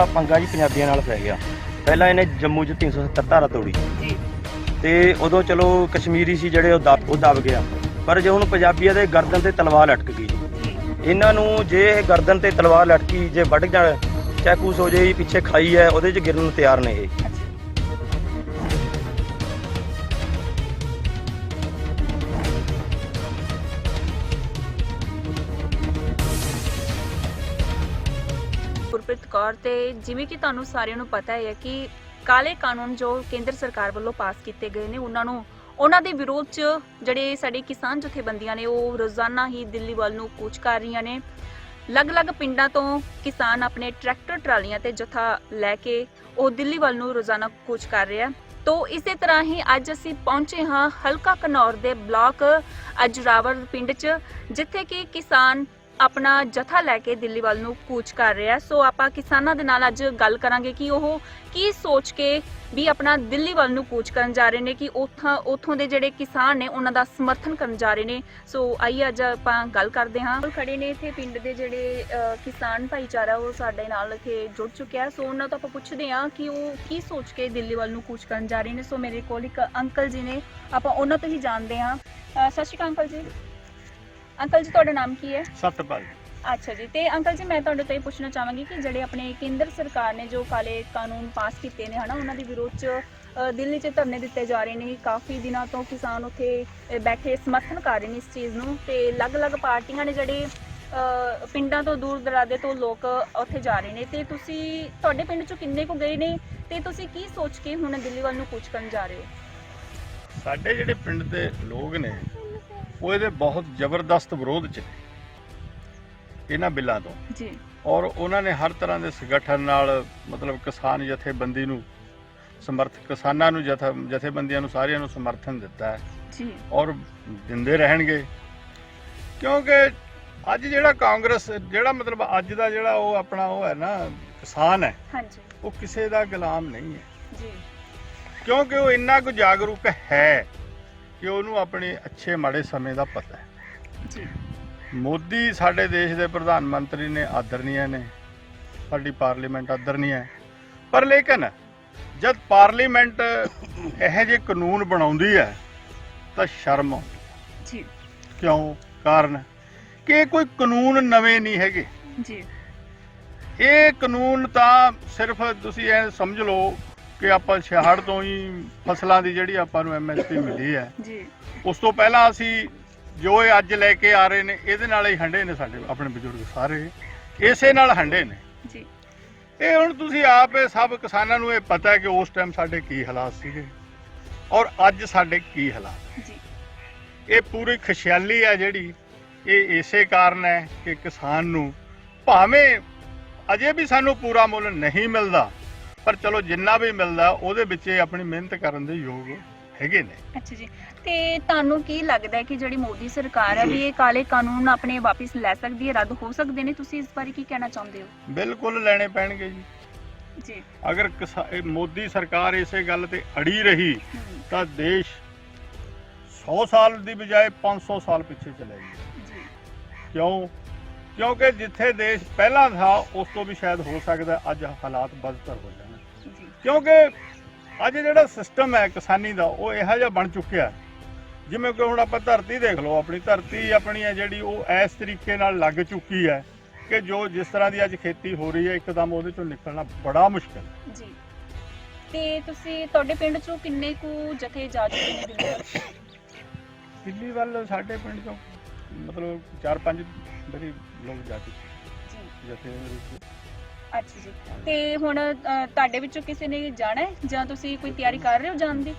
ਆਹ ਪੰਗਾ ਜੀ ਪੰਜਾਬੀਆਂ ਨਾਲ ਪੈ ਗਿਆ। ਪਹਿਲਾਂ ਇਹਨੇ ਜੰਮੂ 'ਚ 370 ਧਾਰਾ ਤੋੜੀ। ਜੀ। ਤੇ ਉਦੋਂ ਚਲੋ ਕਸ਼ਮੀਰੀ ਸੀ ਜਿਹੜੇ ਉਹ ਦਬ ਉਹ ਦਬ ਗਿਆ। ਪਰ ਜੇ ਹੁਣ ਪੰਜਾਬੀਆਂ ਦੇ ਗਰਦਨ ਤੇ ਤਲਵਾਰ ਲਟਕ ਗਈ। ਇਹਨਾਂ ਨੂੰ ਜੇ ਇਹ ਗਰਦਨ ਤੇ ਤਲਵਾਰ ਲਟਕੀ ਜੇ ਵੱਢ ਜਾਣ ਚਾਹੇ ਕੁਛ ਹੋ ਜੇ ਪਿੱਛੇ ਖਾਈ ਹੈ ਉਹਦੇ 'ਚ ਗਿਰਨ ਨੂੰ ਤਿਆਰ ਨੇ ਇਹ। ਕੌਰ ਤੇ ਜਿਵੇਂ ਕਿ ਤੁਹਾਨੂੰ ਸਾਰਿਆਂ ਨੂੰ ਪਤਾ ਹੈ ਕਿ ਕਾਲੇ ਕਾਨੂੰਨ ਜੋ ਕੇਂਦਰ ਸਰਕਾਰ ਵੱਲੋਂ ਪਾਸ ਕੀਤੇ ਗਏ ਨੇ, ਉਹਨਾਂ ਨੂੰ ਉਹਨਾਂ ਦੇ ਵਿਰੋਧ 'ਚ ਜਿਹੜੇ ਸਾਡੇ ਕਿਸਾਨ ਜਥੇਬੰਦੀਆਂ ਨੇ, ਉਹ ਰੋਜ਼ਾਨਾ ਹੀ ਦਿੱਲੀ ਵੱਲ ਨੂੰ ਕੂਚ ਕਰ ਰਹੀਆਂ ਨੇ। ਅਲੱਗ-ਅਲੱਗ ਪਿੰਡਾਂ ਤੋਂ ਕਿਸਾਨ ਆਪਣੇ ਟਰੈਕਟਰ, ਟਰਾਲੀਆਂ ਤੇ ਜਥਾ ਲੈ ਕੇ ਉਹ ਦਿੱਲੀ ਵੱਲ ਨੂੰ ਰੋਜ਼ਾਨਾ ਕੂਚ ਕਰ ਰਿਹਾ। ਤੋ ਇਸੇ ਤਰ੍ਹਾਂ ਹੀ ਅੱਜ ਅਸੀਂ ਪਹੁੰਚੇ ਹਾਂ ਹਲਕਾ ਕਨੌਰ ਦੇ ਬਲਾਕ ਅਜਰਾਵਰ ਪਿੰਡ 'ਚ, ਜਿੱਥੇ ਕਿ ਕਿਸਾਨ ਆਪਣਾ ਜਥਾ ਲੈ ਕੇ ਦਿੱਲੀ ਵੱਲ ਨੂੰ ਕੂਚ ਕਰ ਰਿਹਾ ਸੋ ਆਪਾਂ ਕਿਸਾਨਾਂ ਦੇ ਨਾਲ ਅੱਜ ਗੱਲ ਕਰਾਂਗੇ ਕਿ ਉਹ ਕੀ ਸੋਚ ਕੇ ਵੀ ਆਪਣਾ ਦਿੱਲੀ ਵੱਲ ਨੂੰ ਕੂਚ ਕਰਨ ਜਾ ਰਹੇ ਨੇ, ਕਿ ਉੱਥਾਂ, ਉੱਥੋਂ ਦੇ ਜਿਹੜੇ ਕਿਸਾਨ ਨੇ, ਉਹਨਾਂ ਦਾ ਸਮਰਥਨ ਕਰਨ ਜਾ ਰਹੇ ਨੇ। ਸੋ ਆਈਏ ਅੱਜ ਆਪਾਂ ਗੱਲ ਕਰਦੇ ਹਾਂ। ਖੜੇ ਨੇ ਇੱਥੇ ਪਿੰਡ ਦੇ ਜਿਹੜੇ ਕਿਸਾਨ ਭਾਈਚਾਰਾ, ਉਹ ਸਾਡੇ ਨਾਲ ਇੱਥੇ ਜੁੜ ਚੁੱਕਿਆ ਸੋ ਉਹਨਾਂ ਤੋਂ ਆਪਾਂ ਪੁੱਛਦੇ ਹਾਂ ਕਿ ਉਹ ਕੀ ਸੋਚ ਕੇ ਦਿੱਲੀ ਵੱਲ ਨੂੰ ਕੂਚ ਕਰਨ ਜਾ ਰਹੇ ਨੇ। ਸੋ ਮੇਰੇ ਕੋਲ ਇੱਕ ਅੰਕਲ ਜੀ ਨੇ, ਆਪਾਂ ਉਹਨਾਂ ਤੋਂ ਹੀ ਜਾਣਦੇ ਹਾਂ। ਸਤਿ ਸ਼੍ਰੀ ਅਕਾਲ ਅੰਕਲ ਜੀ। ਅੰਕਲ ਜੀ ਤੁਹਾਡਾ ਨਾਮ ਕੀ ਹੈ? ਸਤਪਾਲ। ਅੱਛਾ ਜੀ ਤੇ ਅੰਕਲ ਜੀ ਮੈਂ ਤੁਹਾਡੇ ਤੋਂ ਇਹ ਪੁੱਛਣਾ ਚਾਹਾਂਗੀ ਕਿ ਜਿਹੜੇ ਆਪਣੇ ਕੇਂਦਰ ਸਰਕਾਰ ਨੇ ਜੋ ਕਾਲੇ ਕਾਨੂੰਨ ਪਾਸ ਕੀਤੇ ਨੇ ਹਨਾ ਉਹਨਾਂ ਦੇ ਵਿਰੋਧ ਚ ਅ, ਦਿੱਲੀ 'ਚ ਧਰਨੇ ਦਿੱਤੇ ਜਾ ਰਹੇ ਨੇ। ਕਾਫੀ ਦਿਨਾਂ ਤੋਂ ਕਿਸਾਨ ਉੱਥੇ ਅ, ਬੈਠੇ ਸਮਰਥਨ ਕਰ ਰਹੇ ਨੇ ਇਸ ਚੀਜ਼ ਨੂੰ ਤੇ ਅਲੱਗ-ਅਲੱਗ ਪਾਰਟੀਆਂ ਨੇ ਜਿਹੜੇ ਅ, ਪਿੰਡਾਂ ਤੋਂ ਦੂਰ ਦਰਾਡੇ ਤੋਂ ਲੋਕ ਉੱਥੇ ਜਾ ਰਹੇ ਨੇ। ਤੇ ਤੁਸੀਂ ਤੁਹਾਡੇ ਪਿੰਡ 'ਚੋਂ ਕਿੰਨੇ ਕੁ ਗਏ ਨੇ? ਤੇ ਤੁਸੀਂ ਕੀ ਸੋਚ ਕੇ ਹੁਣ ਦਿੱਲੀ ਵੱਲ ਨੂੰ ਕੂਚ ਕਰਨ ਜਾ ਰਹੇ ਹੋ? ਸਾਡੇ ਜਿਹੜੇ ਪਿੰਡ ਦੇ ਲੋਕ ਨੇ ਉਹ ਇਹਦੇ ਬਹੁਤ ਜ਼ਬਰਦਸਤ ਵਿਰੋਧ ਚ ਨੇ ਇਹਨਾਂ ਬਿੱਲਾਂ ਤੋਂ। ਜੀ। ਔਰ ਉਹਨਾਂ ਨੇ ਹਰ ਤਰ੍ਹਾਂ ਦੇ ਸੰਗਠਨ ਨਾਲ ਮਤਲਬ ਕਿਸਾਨ ਜਥੇਬੰਦੀ ਨੂੰ ਸਮਰਥ ਕਿਸਾਨਾਂ ਨੂੰ ਜਥਾ ਜਥੇਬੰਦੀਆਂ ਨੂੰ ਸਾਰਿਆਂ ਨੂੰ ਸਮਰਥਨ ਦਿੱਤਾ ਹੈ। ਜੀ। ਔਰ ਦਿੰਦੇ ਰਹਿਣਗੇ। ਕਿਉਂਕਿ ਅੱਜ ਜਿਹੜਾ ਕਾਂਗਰਸ ਜਿਹੜਾ ਮਤਲਬ ਅੱਜ ਦਾ ਜਿਹੜਾ ਉਹ ਆਪਣਾ ਉਹ ਹੈ ਨਾ ਕਿਸਾਨ ਹੈ ਹਾਂਜੀ। ਉਹ ਕਿਸੇ ਦਾ ਗੁਲਾਮ ਨਹੀਂ ਹੈ। ਜੀ। ਕਿਉਂਕਿ ਉਹ ਇੰਨਾ ਕੁ ਜਾਗਰੂਕ ਹੈ। ਕਿ ਉਹਨੂੰ ਆਪਣੇ ਅੱਛੇ ਮਾੜੇ ਸਮੇਂ ਦਾ ਪਤਾ ਹੈ। ਜੀ। ਮੋਦੀ ਸਾਡੇ ਦੇਸ਼ ਦੇ ਪ੍ਰਧਾਨ ਮੰਤਰੀ ਨੇ ਆਦਰਨੀय ਨੇ ਸਾਡੀ ਪਾਰਲੀਮੈਂਟ ਆਦਰਨੀय ਹੈ। ਪਰ ਲੇਕਿਨ ਜਦ ਪਾਰਲੀਮੈਂਟ ਇਹੋ ਜਿਹੇ ਕਾਨੂੰਨ ਬਣਾਉਂਦੀ ਹੈ ਤਾਂ ਸ਼ਰਮ ਆਉਂਦੀ ਹੈ। ਜੀ। ਕਿਉਂ? ਕਾਰਨ ਕਿ ਇਹ ਕੋਈ ਕਾਨੂੰਨ ਨਵੇਂ ਨਹੀਂ ਹੈਗੇ। ਜੀ। ਇਹ ਕਾਨੂੰਨ ਤਾਂ ਸਿਰਫ ਤੁਸੀਂ ਇਹ ਸਮਝ ਲਓ ਕਿ ਆਪਾਂ ਛਿਆੜ ਤੋਂ ਹੀ ਫਸਲਾਂ ਦੀ ਜਿਹੜੀ ਆਪਾਂ ਨੂੰ ਐਮਐਸਪੀ ਮਿਲੀ ਹੈ। ਜੀ। ਉਸ ਤੋਂ ਪਹਿਲਾਂ ਅਸੀਂ ਜੋ ਇਹ ਅੱਜ ਲੈ ਕੇ ਆ ਰਹੇ ਨੇ ਇਹਦੇ ਨਾਲ ਹੀ ਹੰਡੇ ਨੇ ਸਾਡੇ ਆਪਣੇ ਬਜ਼ੁਰਗ ਸਾਰੇ। ਇਸੇ ਨਾਲ ਹੰਡੇ ਨੇ। ਜੀ। ਇਹ ਹੁਣ ਤੁਸੀਂ ਆਪ ਇਹ ਸਭ ਕਿਸਾਨਾਂ ਨੂੰ ਇਹ ਪਤਾ ਹੈ ਕਿ ਉਸ ਟਾਈਮ ਸਾਡੇ ਕੀ ਹਾਲਾਤ ਸੀਗੇ ਔਰ ਅੱਜ ਸਾਡੇ ਕੀ ਹਾਲਾਤ ਜੀ। ਇਹ ਪੂਰੀ ਖੁਸ਼ਹਾਲੀ ਹੈ ਜਿਹੜੀ ਇਹ ਇਸੇ ਕਾਰਨ ਹੈ ਕਿ ਕਿਸਾਨ ਨੂੰ ਭਾਵੇਂ ਅਜੇ ਵੀ ਸਾਨੂੰ ਪੂਰਾ ਮੁੱਲ ਨਹੀਂ ਮਿਲਦਾ ਪਰ ਚਲੋ ਜਿੰਨਾ ਵੀ ਮਿਲਦਾ ਉਹਦੇ ਵਿੱਚ ਇਹ ਆਪਣੀ ਮਿਹਨਤ ਕਰਨ ਦੇ ਯੋਗ ਹੈਗੇ ਨੇ। ਅੱਛਾ ਜੀ। ਤੇ ਤੁਹਾਨੂੰ ਕੀ ਲੱਗਦਾ ਹੈ ਕਿ ਜਿਹੜੀ ਮੋਦੀ ਸਰਕਾਰ ਹੈ ਵੀ ਇਹ ਕਾਲੇ ਕਾਨੂੰਨ ਆਪਣੇ ਵਾਪਸ ਲੈ ਸਕਦੀ ਹੈ? ਰੱਦ ਹੋ ਸਕਦੇ ਨੇ? ਤੁਸੀਂ ਇਸ ਬਾਰੇ ਕੀ ਕਹਿਣਾ ਚਾਹੁੰਦੇ ਹੋ? ਬਿਲਕੁਲ ਲੈਣੇ ਪੈਣਗੇ ਜੀ। ਜੀ। ਅਗਰ ਕਿਸਾ- ਇਹ ਮੋਦੀ ਸਰਕਾਰ ਇਸੇ ਗੱਲ ਤੇ ਅੜੀ ਰਹੀ ਹਮ, ਤਾਂ ਦੇਸ਼ 100 ਸਾਲ ਦੀ ਬਜਾਏ 500 ਸਾਲ ਪਿੱਛੇ ਚਲਾ ਜਾਏਗਾ ਜੀ। ਕਿਉਂ? ਕਿਉਂਕਿ ਜਿੱਥੇ ਦੇਸ਼ ਪਹਿਲਾਂ ਥਾ ਉਸ ਤੋਂ ਵੀ ਸ਼ਾਇਦ ਹੋ ਸਕਦਾ ਅੱਜ ਹਾਲਾਤ ਬਦਤਰ ਹੋ ਜਾਣ। ਕਿਉਂਕਿ ਅੱਜ ਜਿਹੜਾ ਸਿਸਟਮ ਹੈ ਕਿਸਾਨੀ ਦਾ ਉਹ ਇਹੋ ਜਿਹਾ ਬਣ ਚੁੱਕਿਆ ਜਿਵੇਂ ਕਿ ਹੁਣ ਆਪਾਂ ਧਰਤੀ ਦੇਖ ਲਓ ਆਪਣੀ ਧਰਤੀ ਆਪਣੀ ਹੈ ਜਿਹੜੀ ਉਹ ਇਸ ਤਰੀਕੇ ਨਾਲ ਲੱਗ ਚੁੱਕੀ ਹੈ ਕਿ ਜੋ ਜਿਸ ਤਰ੍ਹਾਂ ਦੀ ਅੱਜ ਖੇਤੀ ਹੋ ਰਹੀ ਹੈ ਇੱਕਦਮ ਉਹਦੇ ਚੋਂ ਨਿਕਲਣਾ ਬੜਾ ਮੁਸ਼ਕਲ ਹੈ। ਜੀ। ਤੇ ਤੁਸੀਂ ਤੁਹਾਡੇ ਪਿੰਡ ਚੋਂ ਕਿੰਨੇ ਕੁ ਜਥੇ ਜਾ ਚੁੱਕੇ ਨੇ ਦਿੱਲੀ ਵੱਲ? ਸਾਡੇ ਪਿੰਡ ਚੋਂ ਮਤਲਬ 4-5 ਵਾਰੀ ਲੋਕ ਜਾ ਚੁੱਕੇ ਜੀ। ਜਥੇ ਦੇ ਵਿੱਚ। ਅੱਛਾ ਜੀ। ਤੇ ਹੁਣ ਅ, ਤੁਹਾਡੇ ਵਿੱਚੋਂ ਕਿਸੇ ਨੇ ਜਾਣਾ ਹੈ? ਜਾਂ ਤੁਸੀਂ ਕੋਈ ਤਿਆਰੀ ਕਰ ਰਹੇ ਹੋ ਜਾਣ ਦੀ?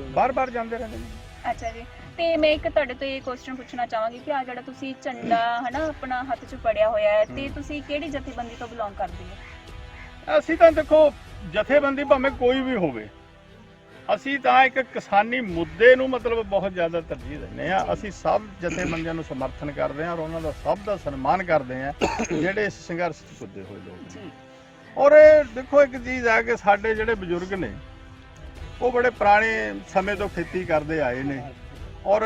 ਬਾਰ-ਬਾਰ ਜਾਂਦੇ ਰਹਿੰਦੇ ਨੇ। ਅੱਛਾ ਜੀ। ਤੇ ਮੈਂ ਇੱਕ ਤੁਹਾਡੇ ਤੋਂ ਇਹ ਕੁਐਸਚਨ ਪੁੱਛਣਾ ਚਾਹਾਂਗੀ ਕਿ ਆ ਜਿਹੜਾ ਤੁਸੀਂ ਝੰਡਾ ਹਨਾ ਆਪਣਾ ਹੱਥ 'ਚ ਫੜਿਆ ਹੋਇਆ ਹੈ ਤੇ। ਤੁਸੀਂ ਕਿਹੜੀ ਜਥੇਬੰਦੀ ਤੋਂ ਬਿਲੋਂਗ ਕਰਦੇ ਹੋ? ਅਸੀਂ ਤਾਂ ਦੇਖੋ ਜਥੇਬੰਦੀ ਭਾਵੇਂ ਕੋਈ ਵੀ ਹੋਵੇ ਅਸੀਂ ਤਾਂ ਇੱਕ ਕਿਸਾਨੀ ਮੁੱਦੇ ਨੂੰ ਮਤਲਬ ਬਹੁਤ ਜ਼ਿਆਦਾ ਤਰਜੀਹ ਦਿੰਦੇ ਆ ਅਸੀਂ ਸਭ ਜਥੇਬੰਦੀਆਂ ਨੂੰ ਸਮਰਥਨ ਕਰਦੇ ਆ ਔਰ ਉਹਨਾਂ ਦਾ ਸਭ ਦਾ ਸਨਮਾਨ ਕਰਦੇ ਆ ਜਿਹੜੇ ਇਸ ਸੰਘਰਸ਼ 'ਚ ਕੁੱਦੇ ਹੋਏ ਲੋਕ ਨੇ। ਔਰ ਇਹ ਦੇਖੋ ਇੱਕ ਚੀਜ਼ ਹੈ ਕਿ ਸਾਡੇ ਜਿਹੜੇ ਬਜ਼ੁਰਗ ਨੇ ਉਹ ਬੜੇ ਪੁਰਾਣੇ ਸਮੇਂ ਤੋਂ ਖੇਤੀ ਕਰਦੇ ਆਏ ਨੇ ਔਰ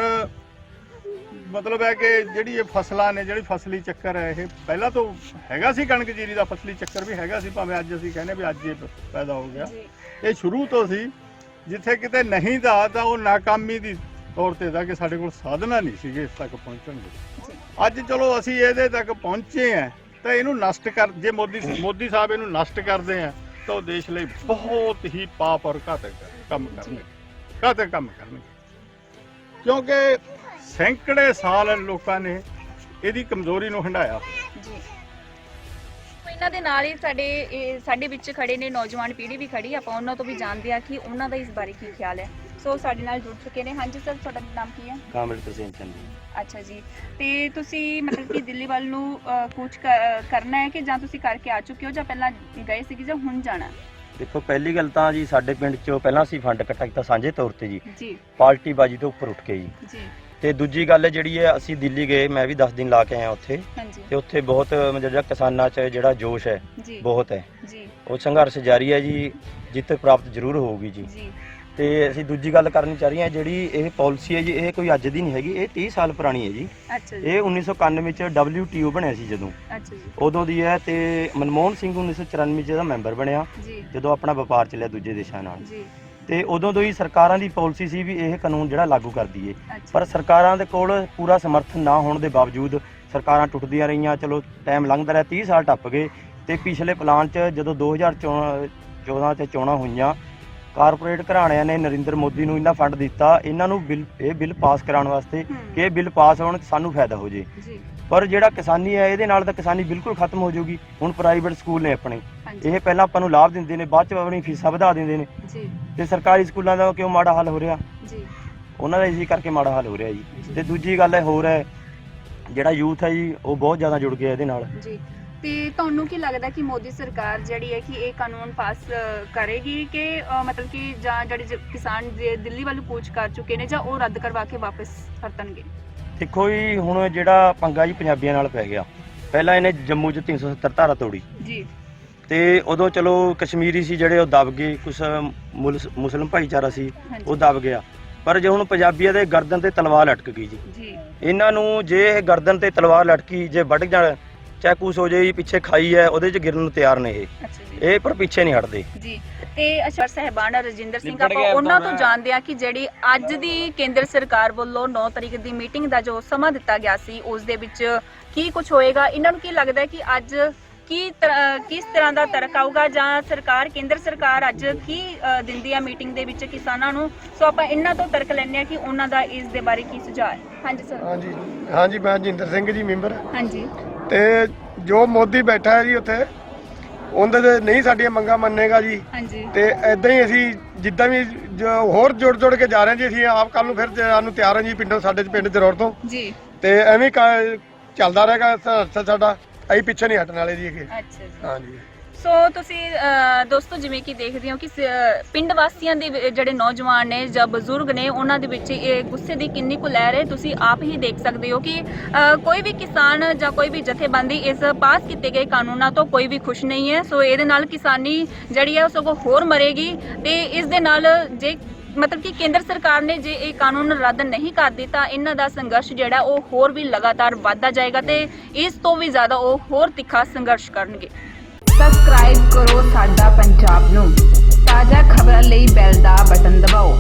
ਮਤਲਬ ਹੈ ਕਿ ਜਿਹੜੀ ਇਹ ਫਸਲਾਂ ਨੇ ਜਿਹੜੀ ਫਸਲੀ ਚੱਕਰ ਹੈ ਇਹ ਪਹਿਲਾਂ ਤੋਂ ਹੈਗਾ ਸੀ ਕਣਕ ਜੀਰੀ ਦਾ ਫਸਲੀ ਚੱਕਰ ਵੀ ਹੈਗਾ ਸੀ ਭਾਵੇਂ ਅੱਜ ਅਸੀਂ ਕਹਿੰਦੇ ਵੀ ਅੱਜ ਇਹ ਪੈਦਾ ਹੋ ਗਿਆ। ਇਹ ਸ਼ੁਰੂ ਤੋਂ ਸੀ ਜਿੱਥੇ ਕਿਤੇ ਨਹੀਂ ਦਾ, ਤਾਂ ਉਹ ਨਾਕਾਮੀ ਦੀ ਤੌਰ ਤੇ ਦਾ ਕਿ ਸਾਡੇ ਕੋਲ ਸਾਧਨਾ ਨਹੀਂ ਸੀਗੇ ਇਸ ਤੱਕ ਪਹੁੰਚਣ ਦੇ। ਅੱਜ ਚਲੋ ਅਸੀਂ ਇਹਦੇ ਤੱਕ ਪਹੁੰਚੇ ਆ, ਤਾਂ ਇਹਨੂੰ ਨਸ਼ਟ ਕਰ, ਜੇ ਮੋਦੀ ਮੋਦੀ ਸਾਹਿਬ ਇਹਨੂੰ ਨਸ਼ਟ ਕਰਦੇ ਆ, ਤਾਂ ਉਹ ਦੇਸ਼ ਲਈ ਬਹੁਤ ਹੀ ਪਾਪ ਔਰ ਘਾਤਕ ਕੰਮ ਕਰਨਗੇ। ਘਾਤਕ ਕੰਮ ਕਰਨਗੇ। ਕਿਉਂਕਿ ਸੈਂਕੜੇ ਸਾਲ ਲੋਕਾਂ ਨੇ ਇਹਦੀ ਕਮਜ਼ੋਰੀ ਨੂੰ ਹੰਢਾਇਆ। ਜੀ। ਇਹਨਾਂ ਦੇ ਨਾਲ ਹੀ ਸਾਡੇ ਇਹ ਸਾਡੇ ਵਿੱਚ ਖੜੇ ਨੇ ਨੌਜਵਾਨ ਪੀੜ੍ਹੀ ਵੀ ਖੜੀ ਆਪਾਂ ਉਹਨਾਂ ਤੋਂ ਵੀ ਜਾਣਦੇ ਆ ਕਿ ਉਹਨਾਂ ਦਾ ਇਸ ਬਾਰੇ ਕੀ ਖਿਆਲ ਹੈ। ਸੋ ਸਾਡੇ ਨਾਲ ਜੁੜ ਚੁੱਕੇ ਨੇ। ਹਾਂਜੀ ਸਰ ਤੁਹਾਡਾ ਨਾਮ ਕੀ ਹੈ? ਕਾਮਲ ਪ੍ਰਸੇਨ ਚੰਦ ਜੀ। ਅੱਛਾ ਜੀ। ਤੇ ਤੁਸੀਂ ਮਤਲਬ ਕਿ ਦਿੱਲੀ ਵੱਲ ਨੂੰ ਅ, ਕੂਚ ਕ- ਕਰਨਾ ਹੈ ਕਿ ਜਾਂ ਤੁਸੀਂ ਕਰਕੇ ਆ ਚੁੱਕੇ ਹੋ ਜਾਂ ਪਹਿਲਾਂ ਗਏ ਸੀਗੇ ਜਾਂ ਹੁਣ ਜਾਣਾ ਦੇਖੋ ਪਹਿਲੀ ਗੱਲ ਤਾਂ ਜੀ ਸਾਡੇ ਪਿੰਡ 'ਚੋਂ ਪਹਿਲਾਂ ਅਸੀਂ ਫੰਡ ਇਕੱਠਾ ਕੀਤਾ ਸਾਂਝੇ ਤੌਰ ਤੇ ਜੀ। ਜੀ। ਪਾਰਟੀ ਬਾਜੀ ਤੋਂ ਉੱਪਰ ਉੱਠ ਕੇ ਜੀ। ਜੀ। ਤੇ ਦੂਜੀ ਗੱਲ ਜਿਹੜੀ ਹੈ ਅਸੀਂ ਦਿੱਲੀ ਗਏ ਮੈਂ ਵੀ 10 ਦਿਨ ਲਾ ਕੇ ਆਇਆ ਉੱਥੇ। ਹਾਂਜੀ। ਤੇ ਉੱਥੇ ਬਹੁਤ ਮਤਲਬ ਜਿਹੜਾ ਕਿਸਾਨਾਂ 'ਚ ਜਿਹੜਾ ਜੋਸ਼ ਹੈ ਜੀ। ਬਹੁਤ ਹੈ। ਜੀ। ਉਹ ਸੰਘਰਸ਼ ਜਾਰੀ ਹੈ ਜੀ ਜਿੱਤ ਪ੍ਰਾਪਤ ਜ਼ਰੂਰ ਹੋਊਗੀ ਜੀ। ਜੀ। ਤੇ ਅਸੀਂ ਦੂਜੀ ਗੱਲ ਕਰਨੀ ਚਾਹ ਰਹੇ ਹਾਂ ਜਿਹੜੀ ਇਹ ਪਾਲਿਸੀ ਹੈ ਜੀ ਇਹ ਕੋਈ ਅੱਜ ਦੀ ਨਹੀਂ ਹੈਗੀ ਇਹ 30 ਸਾਲ ਪੁਰਾਣੀ ਹੈ ਜੀ। ਅੱਛਾ ਜੀ। ਇਹ 1991 ਵਿੱਚ WTO ਬਣਿਆ ਸੀ ਜਦੋਂ। ਅੱਛਾ ਜੀ। ਉਦੋਂ ਦੀ ਹੈ ਤੇ ਮਨਮੋਹਨ ਸਿੰਘ 1994 ਚ ਇਹਦਾ ਮੈਂਬਰ ਬਣਿਆ। ਜੀ। ਜਦੋਂ ਆਪਣਾ ਵਪਾਰ ਚੱਲਿਆ ਦੂਜੇ ਦੇਸ਼ਾਂ ਨਾਲ। ਜੀ। ਤੇ ਉਦੋਂ ਤੋਂ ਹੀ ਸਰਕਾਰਾਂ ਦੀ ਪਾਲਿਸੀ ਸੀ ਵੀ ਇਹ ਕਾਨੂੰਨ ਜਿਹੜਾ ਲਾਗੂ ਕਰ ਦਈਏ ਪਰ ਸਰਕਾਰਾਂ ਦੇ ਕੋਲ ਪੂਰਾ ਸਮਰਥਨ ਨਾ ਹੋਣ ਦੇ ਬਾਵਜੂਦ ਸਰਕਾਰਾਂ ਟੁੱਟਦੀਆਂ ਰਹੀਆਂ ਚਲੋ ਟਾਈਮ ਲੰਘਦਾ ਰਿਹਾ 30 ਸਾਲ ਟੱਪ ਗਏ ਤੇ ਪਿਛਲੇ ਪਲਾਨ 'ਚ ਜਦੋਂ 2014 'ਚ ਚੋਣਾਂ ਹੋਈਆਂ ਕਾਰਪੋਰੇਟ ਘਰਾਣਿਆਂ ਨੇ ਨਰਿੰਦਰ ਮੋਦੀ ਨੂੰ ਇੰਨਾ ਫੰਡ ਦਿੱਤਾ ਇਹਨਾਂ ਨੂੰ ਬਿੱਲ ਇਹ ਬਿੱਲ ਪਾਸ ਕਰਾਉਣ ਵਾਸਤੇ ਕਿ ਇਹ ਬਿੱਲ ਪਾਸ ਹੋਣ ਸਾਨੂੰ ਫਾਇਦਾ ਹੋ ਜੇ। ਪਰ ਜਿਹੜਾ ਕਿਸਾਨੀ ਹੈ ਇਹਦੇ ਨਾਲ ਤਾਂ ਕਿਸਾਨੀ ਬਿਲਕੁਲ ਖਤਮ ਹੋ ਜਾਊਗੀ ਹੁਣ ਪ੍ਰਾਈਵੇਟ ਸਕੂਲ ਨੇ ਆਪਣੇ। ਇਹ ਪਹਿਲਾਂ ਆਪਾਂ ਨੂੰ ਲਾਭ ਦਿੰਦੇ ਨੇ ਬਾਅਦ ਚ ਆਪਣੀ ਫੀਸਾਂ ਵਧਾ ਦਿੰਦੇ ਨੇ। ਤੇ ਸਰਕਾਰੀ ਸਕੂਲਾਂ ਦਾ ਕਿਉਂ ਮਾੜਾ ਹਾਲ ਹੋ ਰਿਹਾ? ਜੀ। ਉਹਨਾਂ ਦਾ ਇਸੇ ਕਰਕੇ ਮਾੜਾ ਹਾਲ ਹੋ ਰਿਹਾ ਜੀ। ਤੇ ਦੂਜੀ ਗੱਲ ਹੈ ਹੋਰ ਹੈ ਜਿਹੜਾ ਯੂਥ ਹੈ ਜੀ ਉਹ ਬਹੁਤ ਜ਼ਿਆਦਾ ਜੁੜ ਗਿਆ ਇਹਦੇ ਨਾਲ। ਜੀ। ਤੇ ਤੁਹਾਨੂੰ ਕੀ ਲੱਗਦਾ ਕਿ ਮੋਦੀ ਸਰਕਾਰ ਜਿਹੜੀ ਹੈ ਕਿ ਇਹ ਕਾਨੂੰਨ ਪਾਸ ਕਰੇਗੀ ਕਿ ਮਤਲਬ ਕਿ ਜਾਂ ਜਿਹੜੇ ਕਿਸਾਨ ਦਿੱਲੀ ਵੱਲ ਕੂਚ ਕਰ ਚੁੱਕੇ ਨੇ ਜਾਂ ਉਹ ਰੱਦ ਕਰਵਾ ਕੇ ਵਾਪਸ ਪਰਤਣਗੇ ਦੇਖੋ ਜੀ ਹੁਣ ਜਿਹੜਾ ਪੰਗਾ ਜੀ ਪੰਜਾਬੀਆਂ ਨਾਲ ਪੈ ਗਿਆ। ਪਹਿਲਾਂ ਇਹਨੇ ਜੰਮੂ 'ਚ 370 ਧਾਰਾ ਤੋੜੀ। ਜੀ। ਤੇ ਉਦੋਂ ਚਲੋ ਕਸ਼ਮੀਰੀ ਸੀ ਜਿਹੜੇ ਉਹ ਦਬ ਗਏ ਕੁਝ ਮੁਸਲਮ ਭਾਈਚਾਰਾ ਸੀ ਉਹ ਦਬ ਗਿਆ। ਪਰ ਜੇ ਹੁਣ ਪੰਜਾਬੀਆਂ ਦੇ ਗਰਦਨ ਤੇ ਤਲਵਾਰ ਲਟਕ ਗਈ ਜੀ। ਜੀ। ਇਹਨਾਂ ਨੂੰ ਜੇ ਇਹ ਗਰਦਨ ਤੇ ਤਲਵਾਰ ਲਟਕੀ ਜੇ ਵੱਢ ਜਾਣ ਚਾਹੇ ਕੁਛ ਹੋ ਜਾਏ ਪਿੱਛੇ ਖਾਈ ਹੈ ਉਹਦੇ 'ਚ ਗਿਰਨ ਨੂੰ ਤਿਆਰ ਨੇ ਇਹ। ਜੀ। ਪਰ ਪਿੱਛੇ ਨਹੀਂ ਹਟਦੇ। ਜੀ। ਤੇ ਅਸ਼ਰ ਸਹਿਬਾਨ ਰਜਿੰਦਰ ਸਿੰਘ ਆਪਾਂ ਉਹਨਾਂ ਤਾਂ ਤੋਂ। ਜਾਣਦੇ ਆ ਕਿ ਜਿਹੜੀ ਅੱਜ ਦੀ ਕੇਂਦਰ ਸਰਕਾਰ ਵੱਲੋਂ 9 ਤਰੀਕ ਦੀ ਮੀਟਿੰਗ ਦਾ ਜੋ ਸਮਾਂ ਦਿੱਤਾ ਗਿਆ ਸੀ ਉਸ ਦੇ ਵਿੱਚ ਕੀ ਕੁਝ ਹੋਏਗਾ? ਇਹਨਾਂ ਨੂੰ ਕੀ ਲੱਗਦਾ ਹੈ ਕਿ ਅੱਜ ਕੀ ਤਰ੍ਹਾਂ- ਕਿਸ ਤਰ੍ਹਾਂ ਦਾ ਤਰਕ ਆਊਗਾ ਜਾਂ ਸਰਕਾਰ ਕੇਂਦਰ ਸਰਕਾਰ ਅੱਜ ਕੀ ਅ, ਦਿੰਦੀ ਆ ਮੀਟਿੰਗ ਦੇ ਵਿੱਚ ਕਿਸਾਨਾਂ ਨੂੰ? ਸੋ ਆਪਾਂ ਇਹਨਾਂ ਤੋਂ ਤਰਕ ਲੈਣੇ ਆ ਕਿ ਉਹਨਾਂ ਦਾ ਇਸ ਦੇ ਬਾਰੇ ਕੀ ਸੁਝਾਅ ਹੈ। ਹਾਂਜੀ ਸਰ। ਹਾਂਜੀ। ਹਾਂਜੀ ਮੈਂ ਜਿੰਦਰ ਸਿੰਘ ਜੀ ਮੈਂਬਰ ਹਾਂਜੀ। ਤੇ ਜੋ ਮੋਦੀ ਬੈਠਾ ਹੈ ਜੀ ਉੱਥੇ ਉਹਦੇ ਤੇ ਨਹੀਂ ਸਾਡੀਆਂ ਮੰਗਾਂ ਮੰਨੇਗਾ ਜੀ। ਹਾਂਜੀ। ਤੇ ਐਦਾਂ ਹੀ ਅਸੀਂ ਜਿੱਦਾਂ ਵੀ ਜੋ ਹੋਰ ਜੁੜ ਜੁੜ ਕੇ ਜਾ ਰਹੇ ਹਾਂ ਜੀ ਅਸੀਂ ਆਪ ਕੱਲ ਨੂੰ ਫਿਰ ਸਾਨੂੰ ਤਿਆਰ ਹਾਂ ਜੀ ਪਿੰਡੋਂ ਸਾਡੇ ਪਿੰਡ ਜਰੌਰ ਤੋਂ। ਜੀ। ਤੇ ਐਵੇਂ ਹੀ ਕ- ਚੱਲਦਾ ਰਹੇਗਾ ਸ- ਸਾਡਾ। ਅਸੀਂ ਪਿੱਛੇ ਨਹੀਂ ਹਟਣ ਵਾਲੇ ਜੀ ਅੱਛਾ ਜੀ। ਹਾਂਜੀ। ਸੋ ਤੁਸੀਂ ਅਹ, ਦੋਸਤੋ ਜਿਵੇਂ ਕਿ ਦੇਖਦੇ ਹੋ ਕਿ ਸ- ਪਿੰਡ ਵਾਸੀਆਂ ਦੇ ਵਿ- ਜਿਹੜੇ ਨੌਜਵਾਨ ਨੇ ਜਾਂ ਬਜ਼ੁਰਗ ਨੇ ਉਹਨਾਂ ਦੇ ਵਿੱਚ ਇਹ ਗੁੱਸੇ ਦੀ ਕਿੰਨੀ ਕੁ ਲਹਿਰ ਹੈ ਤੁਸੀਂ ਆਪ ਹੀ ਦੇਖ ਸਕਦੇ ਹੋ ਕਿ ਅਹ, ਕੋਈ ਵੀ ਕਿਸਾਨ ਜਾਂ ਕੋਈ ਵੀ ਜਥੇਬੰਦੀ ਇਸ ਪਾਸ ਕੀਤੇ ਗਏ ਕਾਨੂੰਨਾਂ ਤੋਂ ਕੋਈ ਵੀ ਖੁਸ਼ ਨਹੀਂ ਹੈ। ਸੋ ਇਹਦੇ ਨਾਲ ਕਿਸਾਨੀ ਜਿਹੜੀ ਹੈ ਉਹ ਸਗੋਂ ਹੋਰ ਮਰੇਗੀ ਤੇ ਇਸ ਦੇ ਨਾਲ ਜੇ ਮਤਲਬ ਕਿ ਕੇਂਦਰ ਸਰਕਾਰ ਨੇ ਜੇ ਇਹ ਕਾਨੂੰਨ ਰੱਦ ਨਹੀਂ ਕਰਦੇ ਤਾਂ ਇਹਨਾਂ ਦਾ ਸੰਘਰਸ਼ ਜਿਹੜਾ, ਉਹ ਹੋਰ ਵੀ ਲਗਾਤਾਰ ਵਧਦਾ ਜਾਏਗਾ ਤੇ ਇਸ ਤੋਂ ਵੀ ਜ਼ਿਆਦਾ ਉਹ ਹੋਰ ਤਿੱਖਾ ਸੰਘਰਸ਼ ਕਰਨਗੇ। ਸਬਸਕ੍ਰਾਈਬ ਕਰੋ ਸਾਡਾ ਪੰਜਾਬ ਨੂੰ। ਤਾਜ਼ਾ ਖਬਰਾਂ ਲਈ ਬੈਲ ਦਾ ਬਟਨ ਦਬਾਓ।